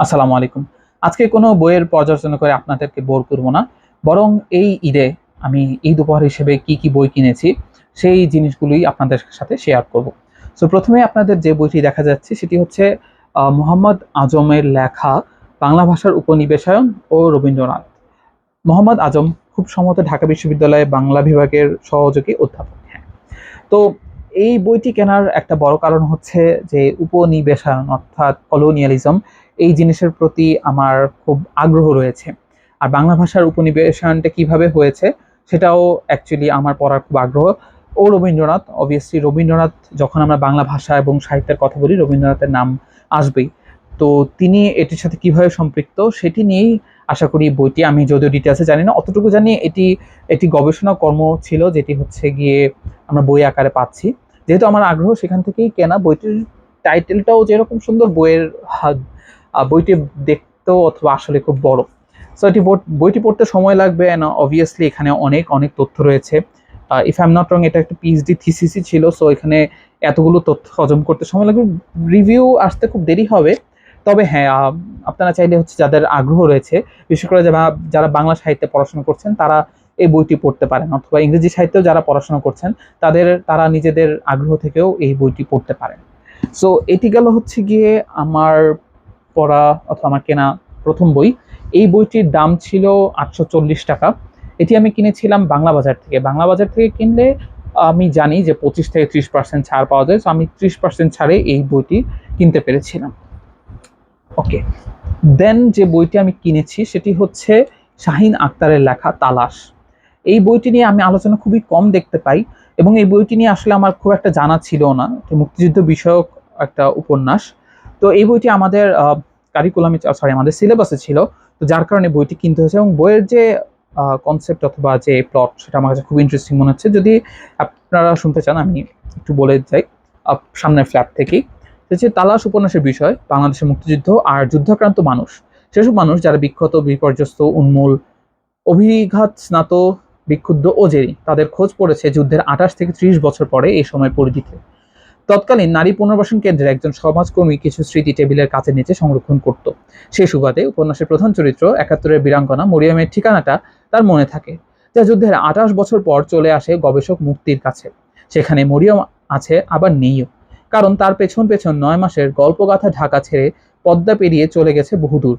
আসসালামু আলাইকুম। আজকে কোনো বইয়ের পর্যালোচনা করে আপনাদেরকে বোর করব না, বরং এই ঈদে আমি ঈদ উপহার হিসেবে কি কি বই কিনেছি, সেই জিনিসগুলোই আপনাদের সাথে শেয়ার করব। সো প্রথমে আপনাদের যে বইটি দেখা যাচ্ছে সেটি হচ্ছে মোহাম্মদ আজমের লেখা বাংলা ভাষার উপনিবেশায়ন ও রবীন্দ্রনাথ। মোহাম্মদ আজম খুব সম্ভবত ঢাকা বিশ্ববিদ্যালয়ে বাংলা বিভাগের সহযোগী অধ্যাপক হ্যাঁ। তো, এই বইটি কেনার একটা বড় কারণ হচ্ছে যে উপনিবেশায়ন অর্থাৎ কলোনিয়ালিজম এই জিনিসের প্রতি আমার খুব আগ্রহ রয়েছে। আর বাংলা ভাষার উপনিবেশনটা কীভাবে হয়েছে সেটাও অ্যাকচুয়ালি আমার পড়ার খুব আগ্রহ। ও রবীন্দ্রনাথ অবভিয়াসলি রবীন্দ্রনাথ, যখন আমরা বাংলা ভাষা এবং সাহিত্যের কথা বলি, রবীন্দ্রনাথের নাম আসবেই। তো তিনি এটির সাথে কীভাবে সম্পৃক্ত সেটি নিয়েই আশা করি বইটি আমি যদিও ডিটেলসে জানি না, অতটুকু জানি এটি একটি গবেষণা কর্ম ছিল যেটি হচ্ছে গিয়ে আমরা বই আকারে পাচ্ছি। যেহেতু আমার আগ্রহ সেখান থেকেই কেনা, বইটির টাইটেলটাও যেরকম সুন্দর, বইয়ের বইটি দেখতেও অথবা আসলে খুব বড়। সো এটি বইটি পড়তে সময় লাগবে অ্যান্ড অবভিয়াসলি এখানে অনেক অনেক তথ্য রয়েছে। If I am not wrong এটা একটা পিএইচডি থিসিসই ছিল সো এখানে এতগুলো তথ্য হজম করতে সময় লাগবে। রিভিউ আসতে খুব দেরি হবে, তবে হ্যাঁ আপনারা চাইলে হচ্ছে যাদের আগ্রহ রয়েছে, বিশেষ করে যারা যারা বাংলা সাহিত্যে পড়াশোনা করছেন, তারা এই বইটি পড়তে পারেন। অথবা ইংরেজি সাহিত্যেও যারা পড়াশোনা করছেন, তাদের, তারা নিজেদের আগ্রহ থেকেও এই বইটি পড়তে পারেন। সো এটি গেল হচ্ছে গিয়ে আমার পড়া অথবা আমার কেনা প্রথম বই, এই বইটির দাম ছিল আটশো চল্লিশ টাকা। এটি আমি কিনেছিলাম বাংলা বাজার থেকে। বাংলা বাজার থেকে কিনলে আমি জানি যে পঁচিশ থেকে ত্রিশ পার্সেন্ট ছাড় পাওয়া যায় সো আমি ত্রিশ পার্সেন্ট ছাড়ে এই বইটি কিনতে পেরেছিলাম। ওকে দেন যে বইটি আমি কিনেছি সেটি হচ্ছে শাহিন আক্তারের লেখা তালাশ। এই বইটি নিয়ে আমি আলোচনা খুবই কম দেখতে পাই এবং এই বইটি নিয়ে আসলে আমার খুব একটা জানা ছিল না। মুক্তিযুদ্ধ বিষয়ক একটা উপন্যাস। তো এই বইটি আমাদের কারিকুলামে সরি আমাদের সিলেবাসে ছিল, তো যার কারণে বইটি কিনতে হয়েছে এবং বইয়ের যে কনসেপ্ট অথবা যে প্লট সেটা আমার কাছে খুব ইন্টারেস্টিং মনে হচ্ছে। যদি আপনারা শুনতে চান, আমি একটু বলে যাই সামনের ফ্ল্যাট থেকেই। হচ্ছে তালাশ উপন্যাসের বিষয়, বাংলাদেশের মুক্তিযুদ্ধ আর যুদ্ধাক্রান্ত মানুষ। সেসব মানুষ যারা বিক্ষত বিপর্যস্ত, উন্মূল, অভিঘাত স্নাত, বিক্ষুব্ধ ও জেরি, তাদের খোঁজ পড়েছে যুদ্ধের আঠাশ থেকে ত্রিশ বছর পরে এই সময় পরিধিতে। তৎকালীন নারী পুনর্বাসন কেন্দ্রের একজন সমাজকর্মী কিছু স্মৃতি টেবিলের কাছে নিচে সংরক্ষণ করত। সেই সুবাদে উপন্যাসের প্রধান চরিত্র একাত্তরের বীরাঙ্গনা মরিয়মের ঠিকানাটা তার মনে থাকে, যা যুদ্ধের আঠাশ বছর পর চলে আসে গবেষক মুক্তির কাছে। সেখানে মরিয়ম আছে, আবার নেইও। কারণ তার পেছন পেছন নয় মাসের গল্পগাথা ঢাকা ছেড়ে পদ্মা পেরিয়ে চলে গেছে বহুদূর।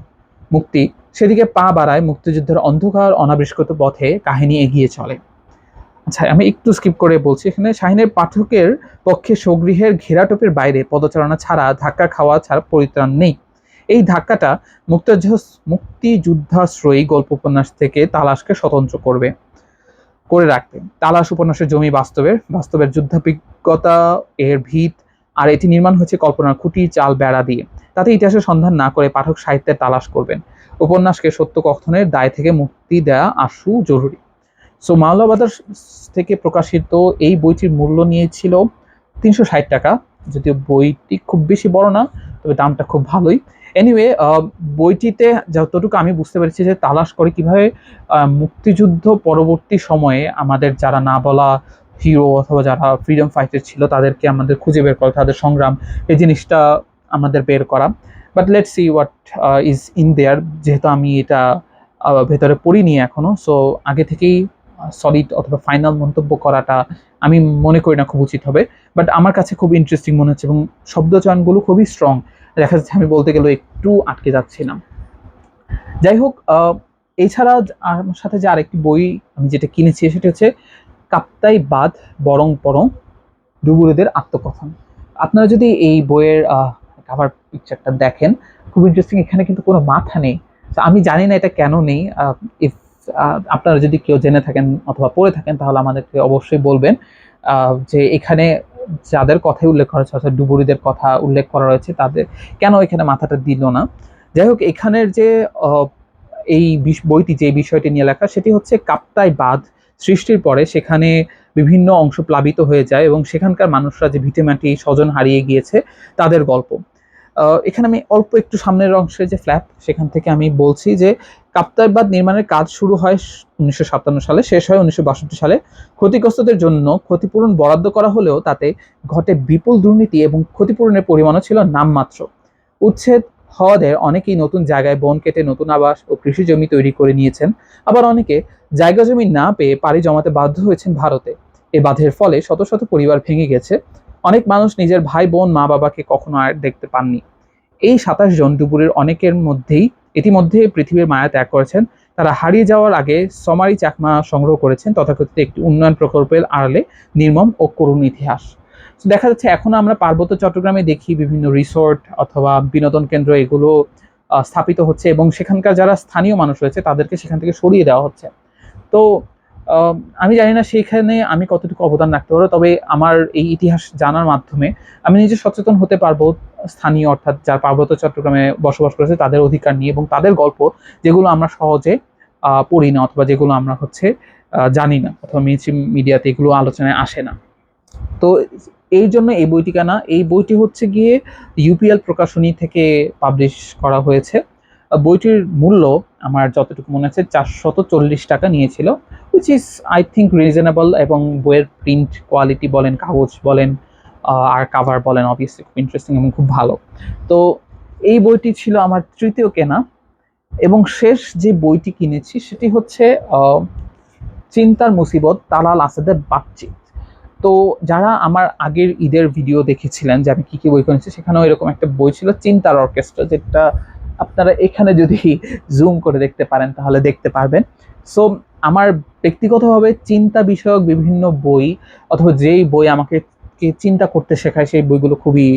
মুক্তি সেদিকে পা বাড়ায় মুক্তিযুদ্ধের অন্ধকার, অনাবিষ্কৃত পথে কাহিনী এগিয়ে চলে। আমি একটু স্কিপ করে বলছি। এখানে শাহিনের পাঠকের পক্ষে স্বগৃহের ঘেরাটোপের বাইরে পদচারণা ছাড়া, ধাক্কা খাওয়া ছাড়া পরিত্রাণ নেই। এই ধাক্কাটা মুক্তিযুদ্ধ মুক্তিযুদ্ধাশ্রয়ী গল্প উপন্যাস থেকে তালাশকে স্বতন্ত্র করবে, করে রাখবে। তালাশ উপন্যাসের জমি বাস্তবের বাস্তবের যুদ্ধাভিজ্ঞতা, এর ভিত, আর এটি নির্মাণ হয়েছে কল্পনার খুঁটি, চাল, বেড়া দিয়ে। তাতে ইতিহাসের সন্ধান না করে পাঠক সাহিত্যের তালাশ করবেন। উপন্যাসকে সত্য কথনের দায় থেকে মুক্তি দেওয়া আশু জরুরি। সো মাওলা বাজার থেকে প্রকাশিত এই বইটির মূল্য নিয়েছিল তিনশো ষাট টাকা। যদিও বইটি খুব বেশি বড় না, তবে দামটা খুব ভালোই। এনিওয়ে বইটিতে যতটুকু আমি বুঝতে পেরেছি যে তালাশ করে কীভাবে মুক্তিযুদ্ধ পরবর্তী সময়ে আমাদের যারা না বলা হিরো অথবা যারা ফ্রিডম ফাইটার ছিল, তাদেরকে আমাদের খুঁজে বের করা, তাদের সংগ্রাম, এই জিনিসটা আমাদের বের করা। But let see what is in there যেহেতু আমি এটা ভেতরে পড়িনি এখনও সো আগে থেকেই সলিড অথবা ফাইনাল মন্তব্য করাটা আমি মনে করি না খুব উচিত হবে। বাট আমার কাছে খুব ইন্টারেস্টিং মনে হচ্ছে এবং শব্দচয়নগুলো খুবই স্ট্রং দেখা যাচ্ছে আমি বলতে গেলে একটু আটকে যাচ্ছিলাম। যাই হোক এছাড়া আমার সাথে যে আরেকটি বই আমি যেটা কিনেছি সেটা হচ্ছে কাপ্তাই বাদ বরং বরং ডুবুরিদের আত্মকথন। আপনারা যদি এই বইয়ের কাভার পিকচারটা দেখেন, খুব ইন্টারেস্টিং এখানে কিন্তু কোনো মাথা নেই। আমি জানি না এটা কেন নেই ইফ আপনারা যদি কেউ জেনে থাকেন অথবা পড়ে থাকেন, তাহলে আমাদেরকে অবশ্যই বলবেন যে এখানে যাদের কথাই উল্লেখ করা হয়েছে ডুবুরিদের কথা উল্লেখ করা রয়েছে তাদের কেন এখানে মাথাটা দিল না? যাই হোক, এখানের যে এই বইটি, যে বিষয়টি নিয়ে লেখা, সেটি হচ্ছে কাপ্তাই বাঁধ সৃষ্টির পরে সেখানে বিভিন্ন অংশ প্লাবিত হয়ে যায় এবং সেখানকার মানুষরা যে ভিটেমাটি স্বজন হারিয়ে গিয়েছে, তাদের গল্প। এখানে আমি অল্প একটু সামনের অংশে যে ফ্ল্যাপ সেখান থেকে আমি বলছি যে কাপ্তাই বাঁধ নির্মাণের কাজ শুরু হয় উনিশশো সাতান্ন সালে, শেষ হয় উনিশশো বাষট্টি সালে। ক্ষতিগ্রস্তদের জন্য ক্ষতিপূরণ বরাদ্দ করা হলেও তাতে ঘটে বিপুল দুর্নীতি এবং ক্ষতিপূরণের পরিমাণও ছিল নামমাত্র। উচ্ছেদ হওয়াদের অনেকেই নতুন জায়গায় বন কেটে নতুন আবাস ও কৃষি জমি তৈরি করে নিয়েছেন। আবার অনেকে জায়গা জমি না পেয়ে পাড়ি জমাতে বাধ্য হয়েছেন ভারতে। এ বাঁধের ফলে শত শত পরিবার ভেঙে গেছে। অনেক মানুষ নিজের ভাই, বোন মা বাবাকে কখনো আর দেখতে পাননি। এই সাতাশ জন ডুবুরের অনেকের মধ্যেই ইতিমধ্যে পৃথিবীর মায়া ত্যাগ করেছেন। তারা হারিয়ে যাওয়ার আগে সমারি চাকমা সংগ্রহ করেছেন। তথাকথিত একটি উন্নয়ন প্রকল্পের আড়ালে নির্মম ও করুণ ইতিহাস। দেখা যাচ্ছে এখনও আমরা পার্বত্য চট্টগ্রামে দেখি বিভিন্ন রিসোর্ট অথবা বিনোদন কেন্দ্র এগুলো স্থাপিত হচ্ছে এবং সেখানকার যারা স্থানীয় মানুষ রয়েছে তাদেরকে সেখান থেকে সরিয়ে দেওয়া হচ্ছে। তো আমি জানি না সেইখানে আমি কতটুকু অবদান রাখতে পারব, তবে আমার এই ইতিহাস জানার মাধ্যমে আমি নিজে সচেতন হতে পারব স্থানীয়, অর্থাৎ যারা পার্বত্য চট্টগ্রামে বসবাস করেছে, তাদের অধিকার নিয়ে এবং তাদের গল্প যেগুলো আমরা সহজে পড়ি না অথবা যেগুলো আমরা হচ্ছে জানি না অথবা মেনস্ট্রিম মিডিয়াতে এগুলো আলোচনায় আসে না। তো এই জন্য এই বইটি কেনা, এই বইটি হচ্ছে গিয়ে ইউপিএল প্রকাশনী থেকে পাবলিশ করা হয়েছে। বইটির মূল্য আমার যতটুকু মনে আছে, চারশত চল্লিশ টাকা নিয়েছিল which is I think reasonable এবং বইয়ের প্রিন্ট কোয়ালিটি বলেন, কাগজ বলেন আর কাভার বলেন অবভিয়াসলি খুব ইন্টারেস্টিং এবং খুব ভালো। তো এই বইটি ছিল আমার তৃতীয় কেনা এবং শেষ যে বইটি কিনেছি সেটি হচ্ছে চিন্তার মুসিবত, তালাল আসাদের বাতচিত। তো যারা আমার আগের ঈদের ভিডিও দেখেছিলেন যে আমি কী কী বই কিনেছি, সেখানেও এরকম একটা বই ছিল, চিন্তার অর্কেস্ট্রা যেটা আপনারা এখানে যদি জুম করে দেখতে পারেন, তাহলে দেখতে পারবেন। সো আমার ব্যক্তিগতভাবে চিন্তা বিষয়ক বিভিন্ন বই অথবা যেই বই আমাকে চিন্তা করতে শেখায়, সেই বইগুলো খুবই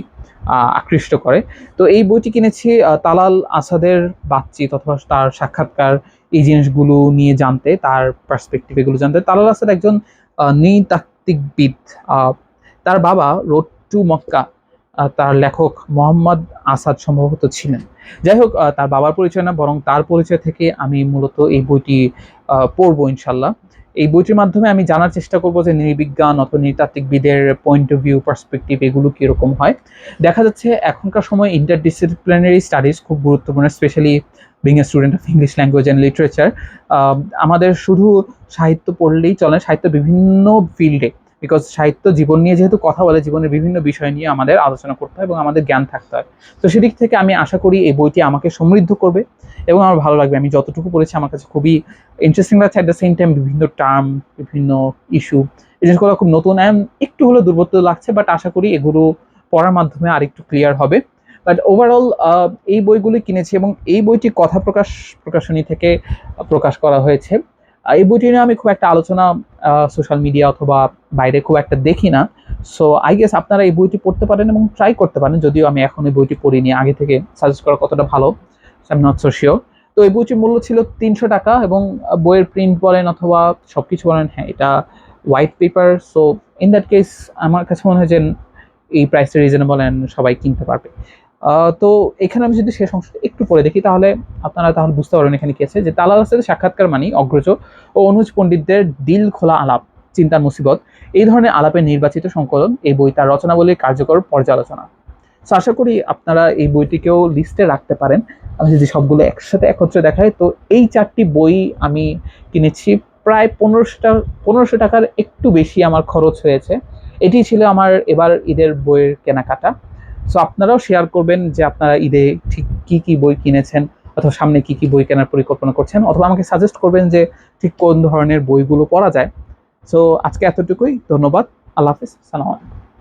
আকৃষ্ট করে। তো এই বইটি কিনেছি তালাল আসাদের বাতচিত অথবা তার সাক্ষাৎকার, এই জিনিসগুলো নিয়ে জানতে, তার পার্সপেক্টিভ এগুলো জানতে। তালাল আসাদ একজন নৃতাত্ত্বিকবিদ। তার বাবা রোড টু মক্কা তার লেখক মোহাম্মদ আসাদ সম্ভবত ছিলেন। যাই হোক তার বাবার পরিচয় না, বরং তার পরিচয় থেকে আমি মূলত এই বইটি পড়ব ইনশাল্লাহ এই বইটির মাধ্যমে আমি জানার চেষ্টা করব যে নৃবিজ্ঞান অথবা নৃতাত্ত্বিকবিদের পয়েন্ট অফ ভিউ পার্সপেক্টিভ এগুলো কীরকম হয়। দেখা যাচ্ছে এখনকার সময় ইন্টারডিসিপ্লিনারি স্টাডিজ খুব গুরুত্বপূর্ণ specially being a student of English language and literature আমাদের শুধু সাহিত্য পড়লেই চলে, সাহিত্য বিভিন্ন ফিল্ডে বিকজ সাহিত্য জীবন নিয়ে যেহেতু কথা বলে, জীবনের বিভিন্ন বিষয় নিয়ে আমাদের আলোচনা করতে হয় এবং আমাদের জ্ঞান থাকতে হয়। তো সেদিক থেকে আমি আশা করি এই বইটি আমাকে সমৃদ্ধ করবে এবং আমার ভালো লাগবে। আমি যতটুকু পড়েছি আমার কাছে খুবই ইন্টারেস্টিং লাগছে। অ্যাট দ্য সেম টাইম বিভিন্ন টার্ম বিভিন্ন ইস্যু এই জিনিসগুলো খুব নতুন অ্যান্ড একটু হলেও দুর্বত্ত লাগছে বাট আশা করি এগুলো পড়ার মাধ্যমে আরেকটু ক্লিয়ার হবে। বাট ওভারঅল এই বইগুলি কিনেছি এবং এই বইটি কথা প্রকাশ, প্রকাশনী থেকে প্রকাশ করা হয়েছে। এই বইটি নিয়ে আমি খুব একটা আলোচনা সোশ্যাল মিডিয়া অথবা বাইরে খুব একটা দেখি না। সো আই গেস আপনারা এই বইটি পড়তে পারেন এবং ট্রাই করতে পারেন, যদিও আমি এখন এই বইটি পড়িনি, আগে থেকে সাজেস্ট করা কতটা ভালো আই নট সো শিওর তো এই বইটির মূল্য ছিল তিনশো টাকা এবং বইয়ের প্রিন্ট বলেন অথবা সব কিছু বলেন হ্যাঁ এটা white paper so in that case আমার কাছে মনে হয় যে এই প্রাইসটা রিজনেবল অ্যান্ড সবাই কিনতে পারবে। তো এখানে আমি যদি শেষ অংশটা একটু পরে দেখি, তাহলে আপনারা তাহলে বুঝতে পারবেন এখানে কি আছে যে তালাল সাথে সাক্ষাৎকার মানি অগ্রজ ও অনুজ পণ্ডিতদের দিল খোলা আলাপ, চিন্তার মুসিবত। এই ধরনের আলাপের নির্বাচিত সংকলন এই বই তার রচনাবলীর কার্যকর পর্যালোচনা। তো আশা করি আপনারা এই বইটিকেও লিস্টে রাখতে পারেন। আমি যদি সবগুলো একসাথে একত্রে দেখাই, তো এই চারটি বই আমি কিনেছি প্রায় পনেরোশো টাকা পনেরোশো টাকার একটু বেশি আমার খরচ হয়েছে। এটি ছিল আমার এবার ঈদের বইয়ের কেনাকাটা। সো আপনারাও শেয়ার করবেন যে আপনারা ঈদে ঠিক কি কি বই কিনেছেন অথবা সামনে কি কি বই কেনার পরিকল্পনা করছেন অথবা আমাকে সাজেস্ট করবেন যে ঠিক কোন ধরনের বইগুলো পড়া যায়। সো আজকে এতটুকুই। ধন্যবাদ। আল্লাহ হাফিজ। সালাম আলাইকুম।